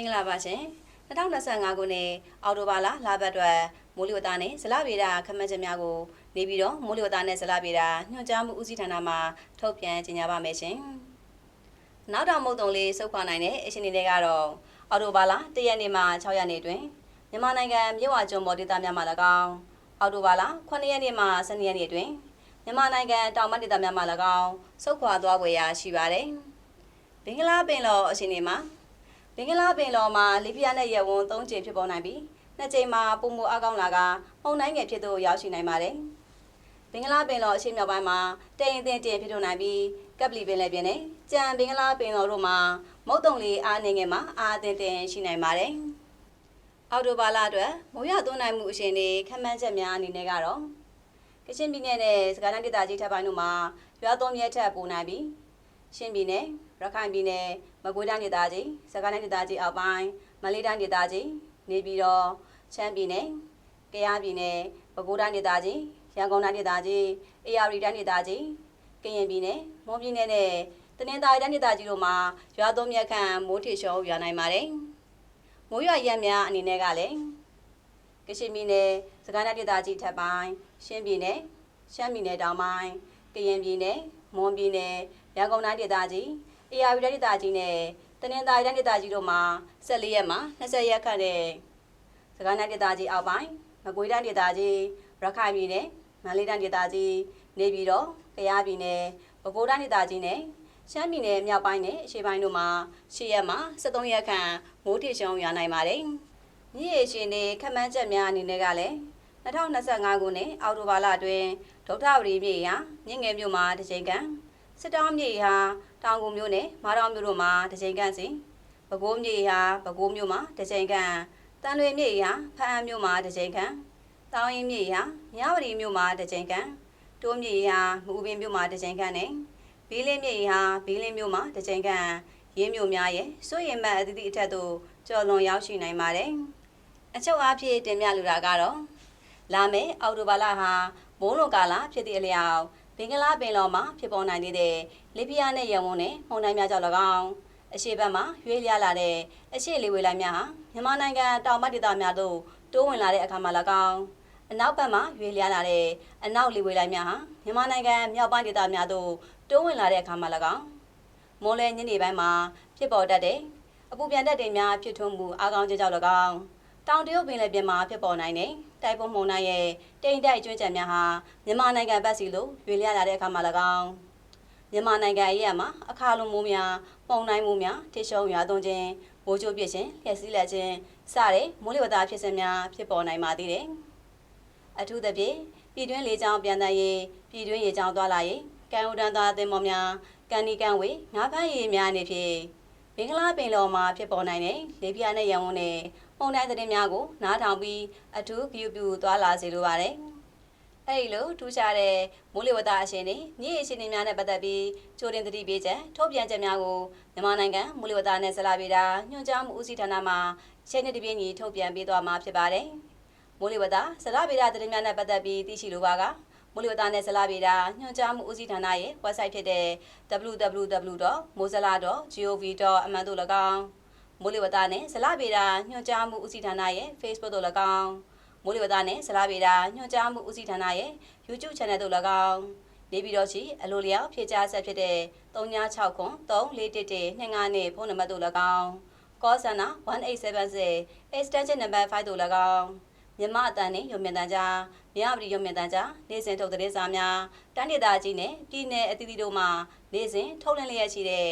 င်္ဂလာပါရှင်2025ခုနှစ်အောက်တိုဘာလလပတ်အတွက်မိုးလေဝသနဲ့ဇလဗေဒခန့်မှန်းချက်များကိုနေပြီးတော့မိုးလေဝသနဲ့ဇလဗေဒညွှန်ကြားမှုဦးစီးဌာနမှထုတ်ပြန်ကြေညာပါမယ်ရှင်နောက်တောင်မုတ်တုံလေးစုပ်ခွာနိုင်တဲ့အရှင်တွေကတော့အောက်တိုဘာလ1ရက်နေ့မှ6ရက်နေ့တွင်မြန်မာနိုင်ငံမြို့ဝကျွန်းပေါ်ဒေသများမှာ၎င်းအောက်တိုဘာလ9ရက်နေ့မှ12ရက်နေ့တွင်မြန်မာနိုင်ငံတောင်မဒေသများမှာ၎င်းစုပ်ခွာသွားဖွယ်ရာရှိပါတယ်ဘင်္ဂလားပင်လောအရှင်တွေမှာ မင်္ဂလာပင်လော်မှာလီဘီယာနဲ့ရဲဝန်း၃ကြိမ်ဖြစ်ပေါ်နိုင်ပြီးနှစ်ကြိမ်မှာပုံမအကောင်းလာကပုံနိုင်ငယ်ဖြစ်သို့ရောက်ရှိနိုင်ပါတယ်။မင်္ဂလာပင်လော်အရှေ့မြောက်ပိုင်းမှာတရင်တင်တင်ဖြစ်ထွန်းနိုင်ပြီးကပ်ပလီပင်လည်းပြင်းနေကြံမင်္ဂလာပင်လော်တို့မှာမုတ်တုံလေးအားနေငယ်မှာအားတင်တင်ရှိနိုင်ပါတယ်။အော်တိုဘာလအတွက်မိုးရသွန်းနိုင်မှုအရှင်တွေခန့်မှန်းချက်များအနေနဲ့ကတော့ကချင်ပြည်နယ်နဲ့စကိုင်းတိုင်းဒေသကြီးထပ်ပိုင်းတို့မှာရွာသွန်းမြက်ထက်ပိုနိုင်ပြီး ရှင်းပြည်နယ်ရခိုင်ပြည်နယ်မကွေးတိုင်းဒေသကြီးစကိုင်းတိုင်းဒေသကြီးအောက်ပိုင်းမလေးတိုင်းဒေသကြီးနေပြည်တော်ချမ်းပြည်နယ်ကယားပြည်နယ်ပဲခူးတိုင်းဒေသကြီးရန်ကုန်တိုင်းဒေသကြီးအေရရီတိုင်းဒေသကြီးကရင်ပြည်နယ်မွန်ပြည်နယ်နဲ့တနင်္သာရီတိုင်းဒေသကြီးတို့မှာရွာသွန်းမြက်ခန့်မိုးထီရှုံးရွာနိုင်ပါတယ်မိုးရွာရက်များအနေနဲ့ကလည်းကချင်ပြည်နယ်စကိုင်းတိုင်းဒေသကြီးထပ်ပိုင်းရှမ်းပြည်နယ်ရှမ်းပြည်နယ်တောင်ပိုင်းကရင်ပြည်နယ်မွန်ပြည်နယ် ရန်ကုန်တိုင်းဒေသကြီးအေရရီတိုင်းဒေသကြီးနဲ့တနင်္သာရီတိုင်းဒေသကြီးတို့မှာ14ရက်မှာ20ရက်ခန့်နဲ့စကိုင်းတိုင်းဒေသကြီးအောက်ပိုင်းမကွေးတိုင်းဒေသကြီးရခိုင်ပြည်နယ်မန္တလေးတိုင်းဒေသကြီးနေပြည်တော်ကယားပြည်နယ်ပဲခူးတိုင်းဒေသကြီးနဲ့ရှမ်းပြည်နယ်မြောက်ပိုင်းနဲ့အရှေ့ပိုင်းတို့မှာ10ရက်မှာ73ရက်ခန့်မိုးထရှုံရွာနိုင်ပါတယ်။မြစ်ရေရှင်တွေခန့်မှန်းချက်များအနေနဲ့ကလည်း2025ခုနှစ်အောက်တိုဘာလအတွင်းဒုဋ္ဌဝရီမြေရာမြင့်ငယ်မြို့မှာတစ်ချိန်ခန့် စစ်တောင်းမြေဟာတောင်ကုန်မြို့နယ်မာတော်မြို့တို့မှာတစ်ချိန်ခန့်စီပဲခူးမြေဟာပဲခူးမြို့မှာတစ်ချိန်ခန့်တန်လွေမြေဟာဖအံမြို့မှာတစ်ချိန်ခန့်တောင်ရင်မြေဟာမြဝတီမြို့မှာတစ်ချိန်ခန့်တိုးမြေဟာမူပင်မြို့မှာတစ်ချိန်ခန့်နဲ့ဘီးလင်းမြေဟာဘီးလင်းမြို့မှာတစ်ချိန်ခန့်ရင်းမြို့များရဲ့စိုးရင်မဲ့အသီးသီးအထက်သို့ကျော်လွန်ရောက်ရှိနိုင်ပါတယ်အချုပ်အားဖြင့်တင်ပြလိုတာကတော့လာမယ့်အောက်တိုဘာလဟာမိုးလွန်ကာလဖြစ်သည့်အလျောက် ဘင်္ဂလားပင်လယ်မှာဖြစ်ပေါ်နိုင်သေးတဲ့လီဘီယာနဲ့ယမန်နဲ့မှုန်တိုင်းများကြောင့်၎င်းအရှေ့ဘက်မှာရွေးလျားလာတဲ့အရှေ့လေဝေလိုင်းများဟာမြန်မာနိုင်ငံတောင်ဘက်ဒေသများသို့တိုးဝင်လာတဲ့အခါမှာ၎င်းအနောက်ဘက်မှာရွေးလျားလာတဲ့အနောက်လေဝေလိုင်းများဟာမြန်မာနိုင်ငံမြောက်ပိုင်းဒေသများသို့တိုးဝင်လာတဲ့အခါမှာ၎င်းမွန်လဲညနေပိုင်းမှာဖြစ်ပေါ်တတ်တဲ့အပူပြန်တက်တွေများဖြစ်ထွန်းမှုအားကောင်းခြင်းကြောင့်၎င်း တောင်တရုတ်ပင်လယ်ပြင်မှာဖြစ်ပေါ်နိုင်တဲ့တိုင်ပုံမှုန်တိုင်းရဲ့တိမ်တိုက်ကျွန်းကြံများဟာမြန်မာနိုင်ငံဘက်စီလို့ရွေလျားလာတဲ့အခါမှာ၎င်းမြန်မာနိုင်ငံအရေးအမှာအခါလုံးမိုးများပုံတိုင်းမိုးများထိရှုံရွာသွန်းခြင်းမိုးချိုးပြစ်ခြင်းလျှက်စီးလက်ခြင်းစတဲ့မိုးလေဝသဖြစ်စဉ်များဖြစ်ပေါ်နိုင်ပါသေးတယ်အထူးသဖြင့်ပြည်တွင်းလေကြောင်းပြန်တမ်းရေးပြည်တွင်းရေကြောင်းသွားလာရေးကံဥဒန်းသားအသင်းမော်များကန်နီကန်ဝေငါးဖမ်းရေးများအနေဖြင့်ဘင်္ဂလားပင်လယ်မှာဖြစ်ပေါ်နိုင်တဲ့လေပြင်းနဲ့ရန်ကု န်နဲ့ပုံတိုင်းသတင်းများကိုနားထောင်ပြီးအထူးဂရုပြုသွားလာစေလိုပါတယ်။အဲဒီလိုထူးခြားတဲ့မိုးလေဝသအရှင်တွေမြစ်ရေရှင်တွေများနဲ့ပတ်သက်ပြီးကြိုတင်သတိပေးချက်ထုတ်ပြန်ချက်များကိုမြန်မာနိုင်ငံမိုးလေဝသနဲ့ဇလာဗေဒညွှန်ကြားမှုဦးစီးဌာနမှရှင်းနေတပြင်းညီထုတ်ပြန်ပေးသွားမှာဖြစ်ပါတယ်။မိုးလေဝသဇလာဗေဒသတင်းများနဲ့ပတ်သက်ပြီးသိရှိလိုပါကမိုးလေဝသနဲ့ဇလာဗေဒညွှန်ကြားမှုဦးစီးဌာနရဲ့ website ဖြစ်တဲ့ www.mozilla.gov.mn သို့၎င်း မိုးလေဝသနဲ့ဇလဗေဒညွှန်ကြားမှုဦးစီးဌာနရဲ့ Facebook တို့၎င်းမိုးလေဝသနဲ့ဇလဗေဒညွှန်ကြားမှုဦးစီးဌာနရဲ့ YouTube Channel တို့၎င်းနေပြည်တော်ရှိအလိုလျောက်ဖြည့်ကြားဆက်ဖြစ်တဲ့396ခွန်3411 25နဲ့ဖုန်းနံပါတ်တို့၎င်း call center 1876 extension number 5တို့၎င်းမြမအတန်နဲ့ရုံမြင့်တန်းကြားမြဝတီရုံမြင့်တန်းကြားနေ့စဉ်ထုတ်သတင်းစာများတန်းဒေသကြီးနဲ့ပြည်내အသီးသီးတို့မှနေ့စဉ်ထုတ်လွှင့်လျက်ရှိတဲ့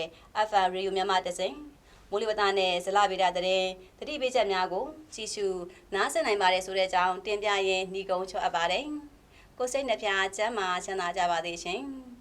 FM Radio မြန်မာတစင် မိုးလေဝသနဲ့ဇလဗေဒသတင်းတတိပေးချက်များကိုကြည့်ရှုနားဆင်နိုင်ပါတယ်ဆိုတဲ့အကြောင်းတင်ပြရင်းညီကုန်းချောအပ်ပါတယ်။ကိုစိတ်နှပြချမ်းသာချမ်းသာကြပါသေးရှင်။